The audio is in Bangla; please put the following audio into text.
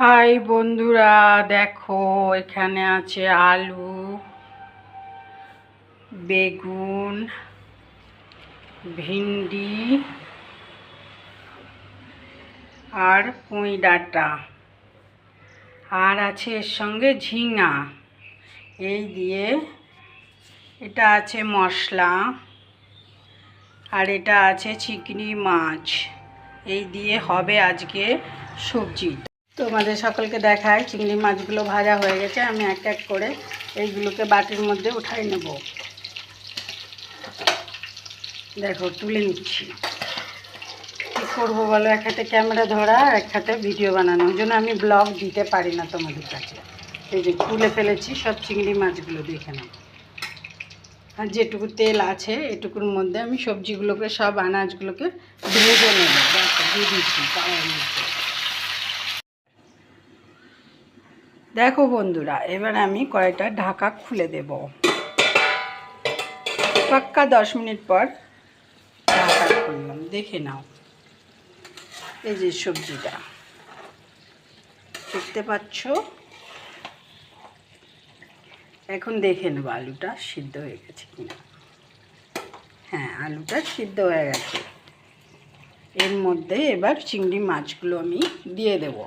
হাই বন্ধুরা, দেখো এখানে আছে আলু, বেগুন, ভিন্ডি আর পুঁই ডাঁটা। আর আছে এর সঙ্গে ঝিঙা। এই দিয়ে এটা আছে মশলা আর এটা আছে চিকনি মাছ। এই দিয়ে হবে আজকে সবজি। তোমাদের সকলকে দেখায়, চিংড়ি মাছগুলো ভাজা হয়ে গেছে, আমি এক এক করে এইগুলোকে বাটির মধ্যে উঠাই নেব। দেখো, তুলে নিচ্ছি। কী করব বলো? এক হাতে ক্যামেরা ধরা আর এক হাতে ভিডিও বানানো। ওই জন্য আমি ব্লগ দিতে পারি না তোমাদের কাছে। এই যে তুলে ফেলেছি, সব চিংড়ি মাছগুলো দেখে নাও। আর যেটুকু তেল আছে, এটুকুর মধ্যে আমি সবজিগুলোকে, সব আনাজগুলোকে ভেজে নেব। দিয়ে দিচ্ছি। তাওয়ার মধ্যে দেখো বন্ধুরা, এবার আমি কড়াইটা ঢাকা খুলে দেব। পাক্কা দশ মিনিট পর ঢাকা খুললাম, দেখে নাও। এই যে সবজিটা, দেখতে পাচ্ছ? এখন দেখে নেব আলুটা সিদ্ধ হয়ে গেছে কিনা। হ্যাঁ আলুটা সিদ্ধ হয়ে গেছে। এর মধ্যে এবার চিংড়ি মাছগুলো আমি দিয়ে দেবো।